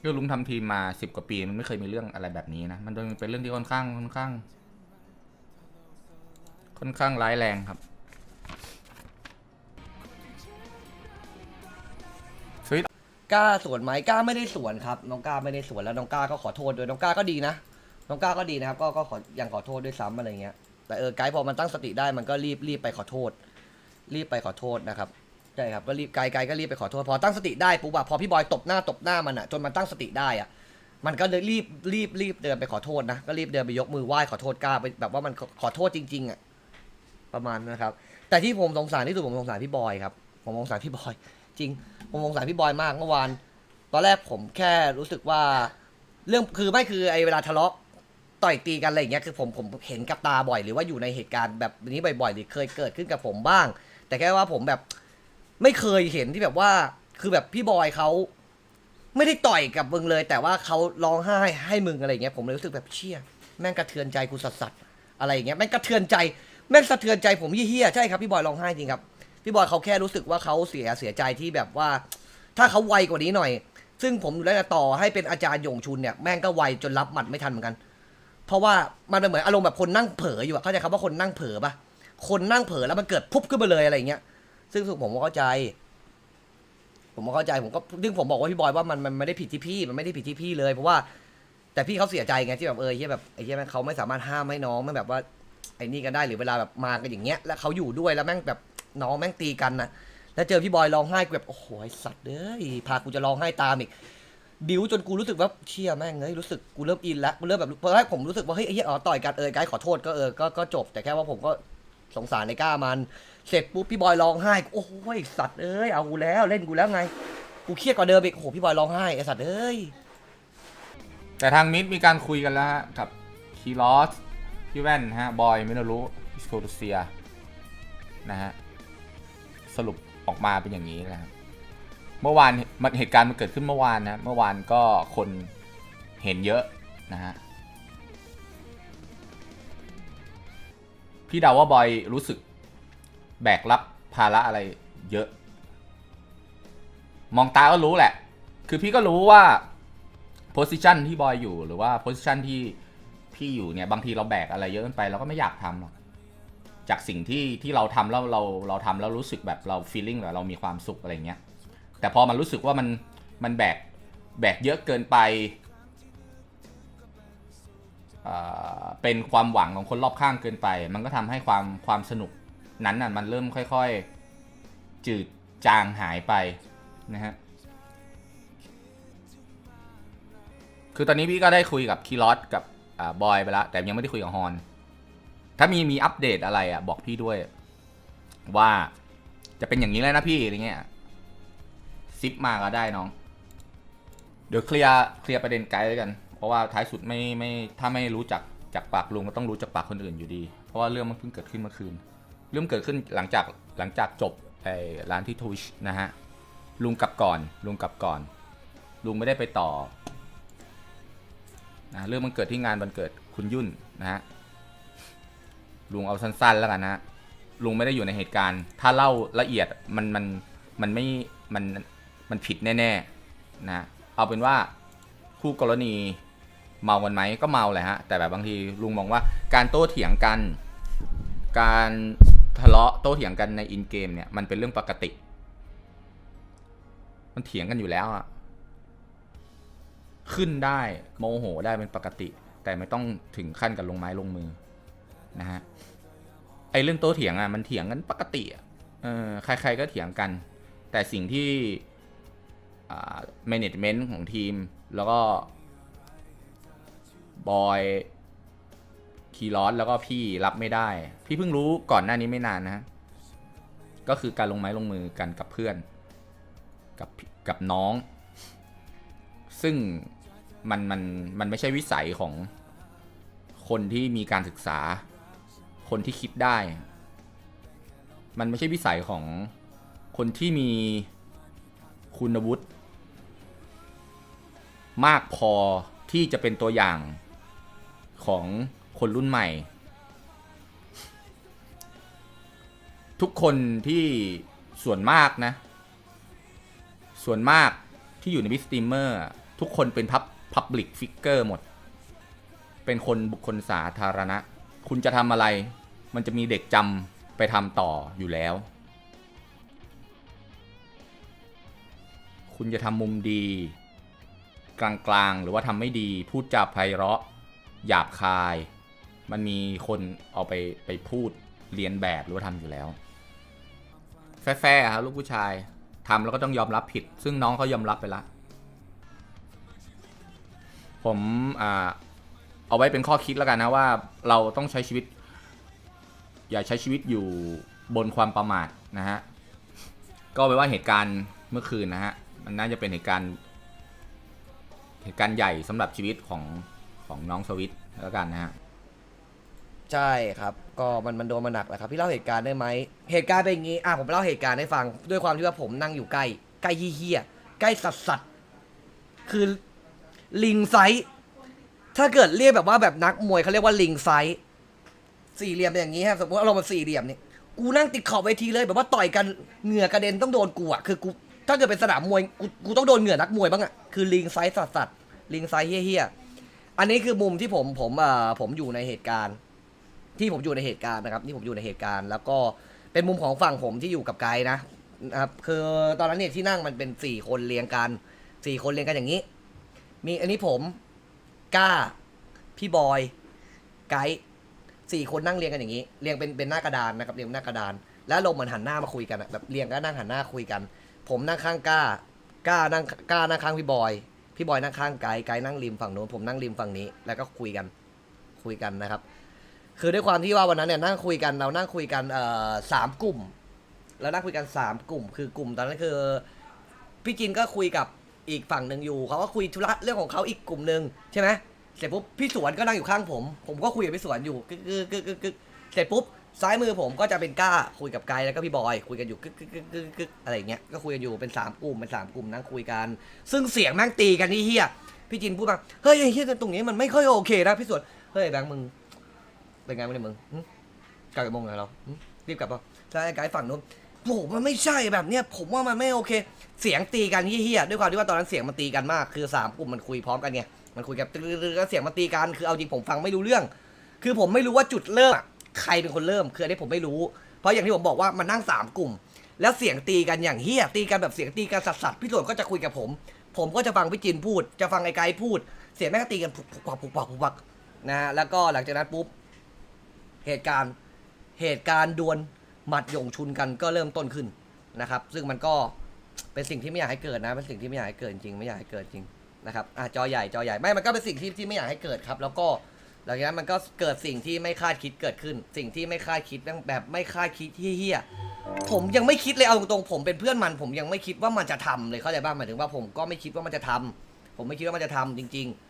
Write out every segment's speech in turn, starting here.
เรื่องลุงทำทีมมาสิบกว่าปีมันไม่เคยมีเรื่องอะไรแบบนี้นะ มันเป็นเรื่องที่ค่อนข้างค่อนข้าง ค่อนข้างร้ายแรงครับสวิตกล้าสวนไหมกล้าไม่ได้สวนครับน้องกล้าไม่ได้สวนแล้วน้องกล้าก็ขอโทษด้วยน้องกล้าก็ดีนะน้องกล้าก็ดีนะครับ ก็ก็ขอยังขอโทษด้วยซ้ำอะไรเงี้ยแต่เออไกด์พอมันตั้งสติได้มันก็รีบรีบไปขอโทษ รีบไปขอโทษนะครับ ใช่ครับก็รีบไกด์ไกด์ก็รีบไปขอโทษพอตั้งสติได้ปุ๊บอะพอพี่บอยตบหน้าตบหน้ามันอะจนมันตั้งสติได้อะมันก็เลยรีบรีบรีบเดินไปขอโทษนะก็รีบเดินไปยกมือไหว้ขอโทษกล้าไปแบบว่ามันขอขอโทษจริง ๆอะประมาณนั้นนะครับ แต่ที่ผมสงสารที่สุดผมสงสารพี่บอยครับผมสงสารพี่บอย จริง ผมสงสารพี่บอยมากเมื่อวานตอนแรกผมแค่รู้สึกว่า เรื่องคือไม่คือไอ้เวลาทะเลาะต่อยตีกันอะไรอย่างเงี้ยคือผมผมเห็นกับตาบ่อย หรือว่าอยู่ในเหตุการณ์แบบนี้บ่อยๆหรือเคยเกิดขึ้นกับผมบ้าง แต่แค่ว่าผมแบบ ไม่เคยเห็นที่แบบว่า คือแบบพี่บอยเขาไม่ได้ต่อยกับมึงเลย แต่ว่าเขาร้องไห้ให้มึงอะไรเงี้ยผมเลยรู้สึกแบบเชี่ยแม่งกระเทือนใจกูสัสๆอะไรอย่างเงี้ยแม่งกระเทือนใจแม่งสะเทือนใจผมเฮี้ยใช่ครับพี่บอยร้องไห้จริงครับพี่บอยเขาแค่รู้สึกว่าเขาเสียเสียใจที่แบบว่า ถ้าเขาไวกว่านี้หน่อย ซึ่งผมดูแล้วจะต่อให้เป็นอาจารย์ยงชุนเนี่ยแม่งก็ไวจนรับหมัดไม่ทันเหมือนกัน เพราะว่ามันเป็นเหมือนอารมณ์แบบคนนั่งเผลออยู่อะเข้าใจคำว่าคนนั่งเผลอปะคนนั่งเผลอแล้วมันเกิดพุบขึ้นมาเลยอะไรเงี้ย ซึ่งผมก็เข้าใจ ผมก็เข้าใจผมก็ซึ่งผมบอกว่าพี่บอยว่ามันมันไม่ได้ผิดที่พี่มันไม่ได้ผิดที่พี่เลย เพราะว่า แต่พี่เขาเสียใจไงที่แบบเออเฮียแบบไอ้เฮียแม่งเขาไม่สามารถห้ามให้น้องไม่แบบว่าไอ้นี่กันได้หรือเวลาแบบมากันอย่างเงี้ย แล้วเขาอยู่ด้วยแล้วแม่งแบบน้องแม่งตีกันนะแล้วเจอพี่บอยร้องไห้กูแบบโอ้โหไอ้สัตว์เอ้ยพากูจะร้องไห้ตามอีกบิวจนกูรู้สึกว่าเชี่ยแม่งเอ้ยรู้สึกกูเริ่มอินแล้วกูเริ่มแบบเพราะแรกผมรู้สึกว่าเฮ้ยไอ้เหี้ยอ๋อต่อยกันเออไกด์ขอโทษก็เออก็ก็จบแต่แค่ว่าผมก็สงสารในก้ามัน เสร็จปุ๊บพี่บอยร้องไห้โอ้ยสัตว์เอ้ยเอากูแล้วเล่นกูแล้วไง กูเครียดกว่าเดิมอีกโอ้โหพี่บอยร้องไห้ไอ้สัตว์เอ้ยแต่ทางมิดมีการคุยกันแล้วฮะกับคีลอสพี่แว่นฮะบอยไม่รู้สโครเซียนะฮะสรุปออกมาเป็นอย่างนี้นะครับเมื่อวานมันเหตุการณ์มันเกิดขึ้นเมื่อวานนะเมื่อวานก็คนเห็นเยอะนะฮะพี่เดาว่าบอยรู้สึก แบกรับภาระอะไรเยอะ มองตาก็รู้แหละ คือพี่ก็รู้ว่าโพสิชันที่บอยอยู่หรือว่าโพสิชันที่พี่อยู่เนี่ยบางทีเราแบกอะไรเยอะเกินไปเราก็ไม่อยากทำหรอกจากสิ่งที่ที่เราทำแล้วเราเราทำแล้วรู้สึกแบบเราฟีลลิ่งแบบเรามีความสุขอะไรเงี้ยแต่พอมันรู้สึกว่ามันมันแบกแบกเยอะเกินไปเอ่อเป็นความหวังของคนรอบข้างเกินไป มันก็ทำให้ความความสนุก นั้นน่ะมันเริ่มค่อยๆ จืดจางหายไปนะฮะคือตอนนี้พี่ก็ได้คุยกับคีรอสกับอ่าบอยไปแล้วแต่ยังไม่ได้คุยกับฮอนถ้ามีมีอัปเดตอะไรอะบอกพี่ด้วย ว่าจะเป็นอย่างนี้แล้วนะพี่อะไรเงี้ยซิปมาก็ได้น้อง เดี๋ยวเคลียร์เคลียร์ประเด็นไกด์ด้วยกัน เพราะว่าท้ายสุดไม่ไม่ถ้าไม่รู้จักจากปากลุงก็ต้องรู้จากปากคนอื่นอยู่ดี เพราะว่าเรื่องมันเพิ่งเกิดขึ้นเมื่อคืน เรื่องเกิดขึ้นหลังจากหลังจากจบไอ้ร้านที่ทวิชนะฮะลุงกลับก่อนลุงกลับก่อน ลุงไม่ได้ไปต่อนะเรื่องมันเกิดที่งานวันเกิดคุณยุ่นนะฮะลุงเอาสั้น ๆ แล้วกันนะฮะลุงไม่ได้อยู่ในเหตุการณ์ ถ้าเล่าละเอียดมันมันมันไม่มันมันผิดแน่ๆนะเอาเป็นว่าคู่กรณีเมากันไหมก็เมาแหละฮะแต่แบบบางทีลุงมองว่าการโต้เถียงกัน การ ทะเลาะโต้เถียงกันในอินเกมเนี่ยมันเป็นเรื่องปกติ มันเถียงกันอยู่แล้วอะขึ้นได้โมโหได้เป็นปกติ แต่ไม่ต้องถึงขั้นกับลงไม้ลงมือนะฮะไอเรื่องโต้เถียงอะมันเถียงกันปกติอะเออใคร ๆก็เถียงกัน แต่สิ่งที่อ่า management ของทีมแล้วก็บอย คีรอสแล้วก็พี่รับไม่ได้ พี่เพิ่งรู้ก่อนหน้านี้ไม่นานนะฮะก็คือการลงไม้ลงมือกันกับเพื่อน กับกับน้อง ซึ่งมันมันมันไม่ใช่วิสัยของคนที่มีการศึกษา คนที่คิดได้ มันไม่ใช่วิสัยของคนที่มีคุณวุฒิมากพอที่จะเป็นตัวอย่างของ คนรุ่นใหม่ ทุกคนที่ส่วนมากนะ ส่วนมากที่อยู่ในบิสตีมเมอร์ทุกคนเป็นพับพับลิกฟิกเกอร์หมด เป็นคนบุคคลสาธารณะ คุณจะทำอะไร มันจะมีเด็กจำไปทำต่ออยู่แล้ว คุณจะทำมุมดี กลางๆ หรือว่าทำไม่ดี พูดจาไพเราะ หยาบคาย มันมีคนเอาไปไปพูดเรียนแบบหรือว่าทำอยู่แล้ว แฟร์ครับลูกผู้ชายทำแล้วก็ต้องยอมรับผิด ซึ่งน้องเขายอมรับไปละผมอ่าเอาไว้เป็นข้อคิดแล้วกันนะว่าเราต้องใช้ชีวิต อย่าใช้ชีวิตอยู่บนความประมาทนะฮะก็ไปว่าเหตุการณ์เมื่อคืนนะฮะมันน่าจะเป็นเหตุการณ์ เหตุการณ์ใหญ่สำหรับชีวิตของของน้องสวิตแล้วกันนะฮะ ใช่ครับ ก็มันมันโดนมาหนักแหละครับ พี่เล่าเหตุการณ์ได้ไหม เหตุการณ์เป็นอย่างนี้ อะผมเล่าเหตุการณ์ให้ฟัง ด้วยความที่ว่าผมนั่งอยู่ใกล้ ใกล้เฮี้ยๆใกล้สัสสัสๆคือลิงไซส์ถ้าเกิดเรียกแบบว่าแบบนักมวยเขาเรียกว่าลิงไซส์สี่เหลี่ยมเป็นอย่างนี้ฮะสมมติว่าเรามาสี่เหลี่ยมนี่กูนั่งติดขอบเวทีเลย แบบว่าต่อยกันเหงื่อกระเด็นต้องโดนกูอะคือกูถ้าเกิดเป็นสนามมวยกูกูต้องโดนเหงื่อนักมวยบ้างอะคือลิงไซส์สัสสัสๆลิงไซส์เฮี้ยๆอันนี้คือมุมที่ผมผมอ่าผมอยู่ในเหตุการณ์ ที่ผมอยู่ในเหตุการณ์นะครับที่ผมอยู่ในเหตุการณ์ แล้วก็เป็นมุมของฝั่งผมที่อยู่กับไกด์นะนะครับคือตอนนั้นเนี่ยที่นั่งมันเป็นสี่คนเรียงกันสี่คนเรียงกันอย่างนี้ มีอันนี้ผมก้าพี่บอยไกด์สี่คนนั่งเรียงกันอย่างนี้ เรียงเป็นเป็นหน้ากระดานนะครับเรียงเป็นหน้ากระดาน แล้วลงเหมือนหันหน้ามาคุยกันอะแบบเรียงก็นั่งหันหน้าคุยกัน ผมนั่งข้างก้า ก้านั่งก้านั่งข้างพี่บอย พี่บอยนั่งข้างไกด์ไกด์นั่งริมฝั่งโน้นผมนั่งริมฝั่งนี้ แล้วก็คุยกันคุยกันนะครับ คือด้วยความที่ว่าวันนั้นเนี่ยนั่งคุยกันเรานั่งคุยกันเอ่อสามกลุ่มแล้วนั่งคุยกันสามกลุ่ม คือกลุ่มตอนนั้นคือพี่จินก็คุยกับอีกฝั่งหนึ่งอยู่เขาก็คุยธุระเรื่องของเขาอีกกลุ่มหนึ่งใช่ไหมเสร็จปุ๊บพี่สวนก็นั่งอยู่ข้างผม ผมก็คุยกับพี่สวนอยู่กึกกึกกึกกึกกึกเสร็จปุ๊บซ้ายมือผมก็จะเป็นก้าคุยกับไกด์แล้วก็พี่บอยคุยกันอยู่กึกกึกกึกกึกกึกอะไรอย่างเงี้ยก็คุยกันอยู่เป็นสามกลุ่มเป็นสามกลุ่มนั่งคุยกัน ซึ่งเสียงแม่งตีกันนี่เฮียพี่จินพูดมาเฮ้ยไอ้เฮียตรงนี้มันไม่ค่อยโอเคนะพี่สวนเฮ้ยแบงค์มึง เป็นไงวะเนี่ยมึงหึกลับกี่โมงไงเราหึรีบกลับป่ะใช่ไอ้ไกด์ฝั่งนู้นโอ้โหมันไม่ใช่แบบเนี้ยผมว่ามันไม่โอเค เสียงตีกันเฮี้ยๆด้วยความที่ว่าตอนนั้นเสียงมันตีกันมาก คือสามกลุ่มมันคุยพร้อมกันไงมันคุยกันตึ๊ดๆแล้วเสียงมันตีกันคือเอาจริงผมฟังไม่รู้เรื่อง คือผมไม่รู้ว่าจุดเริ่มอะใครเป็นคนเริ่มคืออันนี้ผมไม่รู้ เพราะอย่างที่ผมบอกว่ามันนั่งสามกลุ่ม แล้วเสียงตีกันอย่างเฮี้ยตีกันแบบเสียงตีกันสัสๆพี่ส่วนก็จะคุยกับผม ผมก็จะฟังพี่จินพูด จะฟังไอ้ไกด์พูด เสียงแม่งก็ตีกันปุกปักปุกปักปุกปักนะฮะแล้วก็หลังจากนั้นปุ๊บ เหตุการณ์เหตุการณ์ดวลหมัดหยงชุนกันก็เริ่มต้นขึ้นนะครับ ซึ่งมันก็เป็นสิ่งที่ไม่อยากให้เกิดนะเป็นสิ่งที่ไม่อยากให้เกิดจริงไม่อยากให้เกิดจริงนะครับอะจอใหญ่จอใหญ่ไม่มันก็เป็นสิ่งที่ที่ไม่อยากให้เกิดครับ แล้วก็หลังจากนั้นมันก็เกิดสิ่งที่ไม่คาดคิดเกิดขึ้น สิ่งที่ไม่คาดคิดแบบไม่คาดคิดที่เฮี้ยผมยังไม่คิดเลยเอาตรงๆผมเป็นเพื่อนมัน ผมยังไม่คิดว่ามันจะทำเลยเข้าใจบ้างหมายถึงว่าผมก็ไม่คิดว่ามันจะทำผมไม่คิดว่ามันจะทำจริง ๆ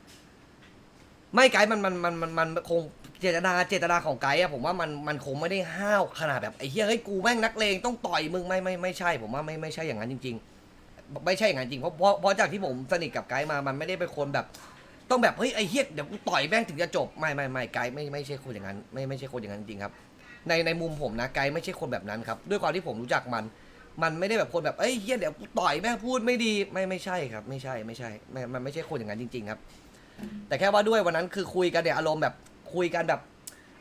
ไม่ไกด์มันมันมันมันมันคงเจตนาเจตนาของไกด์อะผมว่ามันมันคงไม่ได้ห้าวขนาดแบบไอ้เหี้ยเฮ้ยกูแม่งนักเลงต้องต่อยมึงไม่ไม่ไม่ใช่ ผมว่าไม่ไม่ใช่อย่างนั้นจริง ๆ ไม่ใช่อย่างนั้นจริงเพราะเพราะเพราะจากที่ผมสนิทกับไกด์มามันไม่ได้เป็นคนแบบ ต้องแบบเฮ้ยไอ้เหี้ยเดี๋ยวกูต่อยแม่งถึงจะจบไม่ไม่ไม่ไกด์ไม่ไม่ใช่คนอย่างนั้น ไม่ไม่ใช่คนอย่างนั้นจริงครับ ในในมุมผมนะไกด์ไม่ใช่คนแบบนั้นครับด้วยความที่ผมรู้จักมัน มันไม่ได้แบบคนแบบเอ้ยเหี้ยเดี๋ยวกูต่อยแม่งพูดไม่ดีไม่ไม่ใช่ครับ ไม่ใช่ไม่ใช่ไม่มันไม่ใช่คนอย่างนั้นจริง ๆ ครับ แต่แค่ว่าด้วยวันนั้นคือคุยกันเนี่ยอารมณ์แบบคุยกันแบบ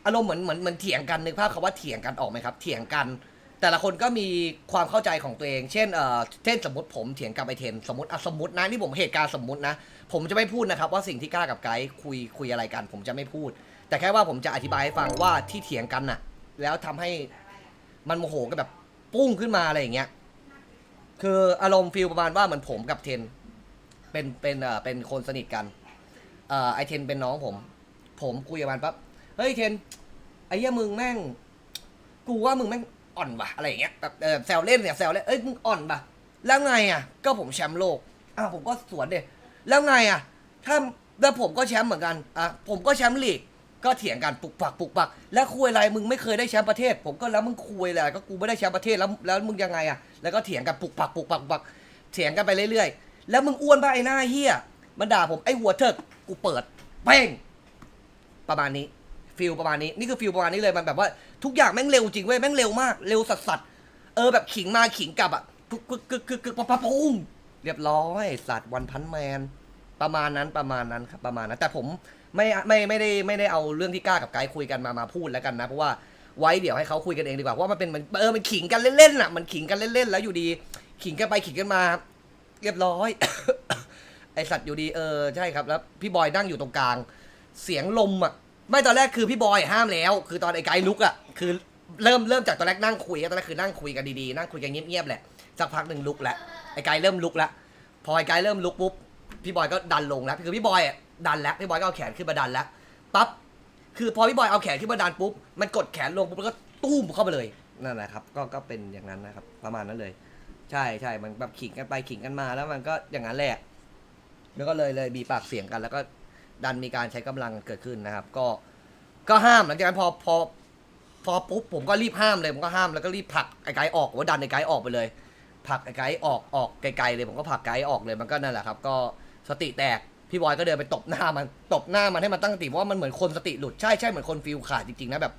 อารมณ์เหมือนเหมือนเหมือนเถียงกันนึกภาพคำว่าเถียงกันออกไหมครับ เถียงกัน แต่ละคนก็มีความเข้าใจของตัวเอง เช่นเอ่อเช่นสมมติผมเถียงกับไอเทนสมมติอะสมมตินะนี่ผมเหตุการณ์สมมตินะ ผมจะไม่พูดนะครับว่าสิ่งที่กล้ากับไกด์คุยคุยอะไรกัน ผมจะไม่พูด แต่แค่ว่าผมจะอธิบายให้ฟังว่าที่เถียงกันน่ะ แล้วทำให้มันโมโหกันแบบปุ้งขึ้นมาอะไรอย่างเงี้ย คืออารมณ์ฟีลประมาณว่าเหมือนผมกับเทน เป็นเป็นเอ่อเป็นคนสนิทกัน เอ่อไอเทนเป็นน้องผม ผมคุยกับมันปั๊บเฮ้ยเทนไอ้เหี้ยมึงแม่ง กูว่ามึงแม่งอ่อนว่ะอะไรอย่างเงี้ยแบบเออแซวเล่นเนี่ยแซวเล่นเอ้ยมึงอ่อนป่ะแล้วไงอะ ก็ผมแชมป์โลกอะผมก็สวนเดยแล้วไงอะ ถ้าแล้วผมก็แชมป์เหมือนกันอะผมก็แชมป์ลีกก็เถียงกันปุกปักปุกปัก แล้วคุยอะไรมึงไม่เคยได้แชมป์ประเทศ ผมก็แล้วมึงคุยอะไรก็กูไม่ได้แชมป์ประเทศแล้วแล้วมึงยังไงอะแล้วก็เถียงกันปุกปักปุกปักปุกปักเถียงกันไปเรื่อยๆแล้วมึงอ้วนป่ะไอ้หน้าเฮีย มันด่าผมไอ้หัวเถิกกูเปิดเป้งประมาณนี้ฟิลประมาณนี้นี่คือฟิลประมาณนี้เลยมันแบบว่าทุกอย่างแม่งเร็วจริงเว้ยแม่งเร็วมากเร็วสัสสัสเออแบบขิงมาขิงกลับอะกึกกึกกึกกึกกึกปะปะปุ้งเรียบร้อยสัตว์วันพันแมน ประมาณนั้นประมาณนั้นครับประมาณนั้นแต่ผมไม่ไม่ไม่ได้ไม่ได้เอาเรื่องที่กล้ากับไกด์คุยกันมามาพูดแล้วกันนะเพราะว่าไว้เดี๋ยวให้เขาคุยกันเองดีกว่าเพราะว่ามันเป็นมันเออมันขิงกันเล่นๆน่ะมันขิงกันเล่นๆแล้วอยู่ดี ขิงกันไปขิงกันมา เรียบร้อย อสัตว์อยู่ดีเออใช่ครับแล้วพี่บอยนั่งอยู่ตรงกลาง เสียงลมอะไม่ตอนแรกคือพี่บอยห้ามแล้ว คือตอนไอ้ไกด์ลุกอะคือเริ่มเริ่มจากตอนแรกนั่งคุยตอนแรกคือนั่งคุยกันดีๆนั่งคุยกันเงียบๆแหละสักพักหนึ่งลุกแล้วไอ้ไกด์เริ่มลุกแล้วพอไอ้ไกด์เริ่มลุกปุ๊บพี่บอยก็ดันลงแล้วคือพี่บอยอะดันแล้วพี่บอยก็เอาแขนขึ้นมาดันแล้วปั๊บคือพอพี่บอยเอาแขนขึ้นมาดันปุ๊บมันกดแขนลงปุ๊บแล้วก็ตุ้มเข้าไปเลยนั่นแหละครับก็ก็เป็นอย่างนั้นนะครับประมาณนั้นเลย ใช่ใช่มันแบบขิงกันไปขิงกันมาแล้วมันก็อย่างนั้นแหละ แล้วก็เลยเลยมีปากเสียงกัน แล้วก็ดันมีการใช้กำลังเกิดขึ้นนะครับ ก็ก็ห้ามหลังจากนั้นพอพอพอปุ๊บผมก็รีบห้ามเลยผมก็ห้ามแล้วก็รีบผลักไอ้ไกด์ออกผมว่าดันไอ้ไกด์ออกไปเลยผลักไอ้ไกด์ออกออกไกลๆเลยผมก็ผลักไกด์ออกเลยมันก็นั่นแหละครับ ก็สติแตกพี่บอยก็เดินไปตบหน้ามันตบหน้ามันให้มันตั้งสติเพราะว่ามันเหมือนคนสติหลุดใช่ใช่เหมือนคนฟิลขาดจริงๆนะแบบ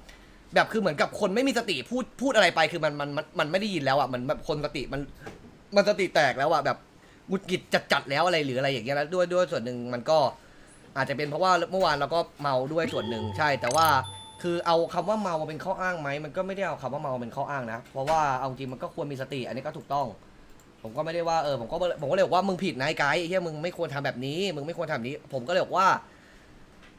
แบบคือเหมือนกับคนไม่มีสติพูดพูดอะไรไปคือมันมันมันมันไม่ได้ยินแล้วอะมันแบบคนสติมันมันสติแตกแล้วอะแบบ หงุดหงิดจัดๆแล้วอะไรหรืออะไรอย่างเงี้ยแล้วด้วยด้วยส่วนหนึ่งมันก็อาจจะเป็นเพราะว่าเมื่อวานเราก็เมาด้วยส่วนหนึ่งใช่ แต่ว่าคือเอาคำว่าเมามาเป็นข้ออ้างไหมมันก็ไม่ได้เอาคำว่าเมาเป็นข้ออ้างนะเพราะว่าเอาจริงมันก็ควรมีสติ อันนี้ก็ถูกต้อง ผมก็ไม่ได้ว่าเออผมก็ผมก็เลยบอกว่ามึงผิดนะไอ้ไกด์ไอ้เหี้ยมึงไม่ควรทำแบบนี้ มึงไม่ควรทำแบบนี้ ผมก็เลยบอกว่า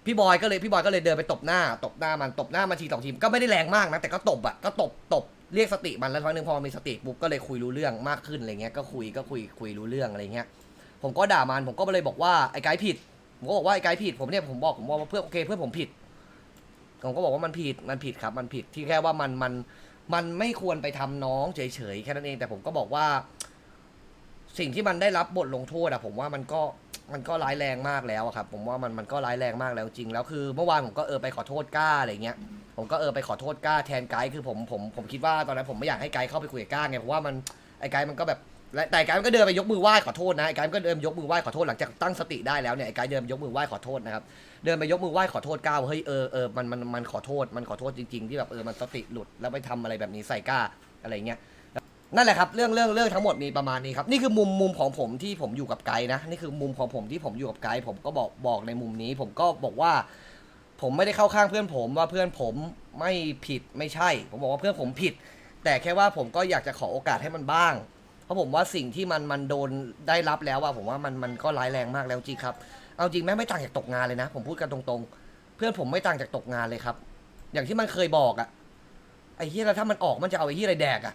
พี่บอยก็เลยพี่บอยก็เลยเดินไปตบหน้า ตบหน้ามันตบหน้ามันทีสองทีก็ไม่ได้แรงมากนะแต่ก็ตบอะก็ตบตบ เรียกสติมันแล้วครั้งหนึ่งพอมีสติปุ๊บก็เลยคุยรู้เรื่องมากขึ้นอะไรเงี้ยก็คุยก็คุยคุยรู้เรื่องอะไรเงี้ยผมก็ด่ามันผมก็เลยบอกว่าไอ้ไกด์ผิด ผมก็บอกว่าไอ้ไกด์ผิดผมเนี่ยผมบอกผมว่าเพื่อนโอเคเพื่อนผมผิด ผมก็บอกว่ามันผิดมันผิดครับ มันผิดที่แค่ว่ามันมันมันไม่ควรไปทำน้องเฉยๆแค่นั้นเองแต่ผมก็บอกว่า สิ่งที่มันได้รับบทลงโทษอะผมว่ามันก็มันก็ร้ายแรงมากแล้วอะครับ ผมว่ามันมันก็ร้ายแรงมากแล้วจริงแล้วคือ เมื่อวานผมก็เออไปขอโทษก้าอะไรเงี้ย ผมก็เออไปขอโทษก้าแทนไกด์คือผมผมผมคิดว่าตอนนั้นผมไม่อยากให้ไกด์เข้าไปคุยกับก้าไงเพราะว่ามันไอ้ไกด์มันก็แบบและแต่ไอ้ไกด์มันก็เดินไปยกมือไหว้ขอโทษนะไอ้ไกด์มันก็เดินยกมือไหว้ขอโทษหลังจากตั้งสติได้แล้วเนี่ยไอ้ไกด์เดินยกมือไหว้ขอโทษนะครับเดินไปยกมือไหว้ขอโทษก้าวเฮ้ยเออเออมันมันมันขอโทษมันขอโทษจริงๆที่แบบเออมันสติหลุดแล้วไปทำอะไรแบบนี้ใส่ก้าอะไรเงี้ย นั่นแหละครับเรื่องเรื่องเรื่องทั้งหมดมีประมาณนี้ครับนี่คือมุมมุมของผมที่ผมอยู่กับไกด์นะนี่คือมุมของผมที่ผมอยู่กับไกด์ผมก็บอกบอกในมุมนี้ ผมก็บอกว่า ผมไม่ได้เข้าข้างเพื่อนผมว่าเพื่อนผมไม่ผิดไม่ใช่ ผมบอกว่าเพื่อนผมผิด แต่แค่ว่าผมก็อยากจะขอโอกาสให้มันบ้าง เพราะผมว่าสิ่งที่มันมันโดนได้รับแล้วอะผมว่ามันมันก็ร้ายแรงมากแล้วจริงครับ เอาจริงแม่ไม่ต่างจากตกงานเลยนะ ผมพูดกันตรงๆ เพื่อนผมไม่ต่างจากตกงานเลยครับ อย่างที่มันเคยบอกอะไอ้เฮียแล้วถ้ามันออกมันจะเอาไอ้เฮียอะไรแดกอะ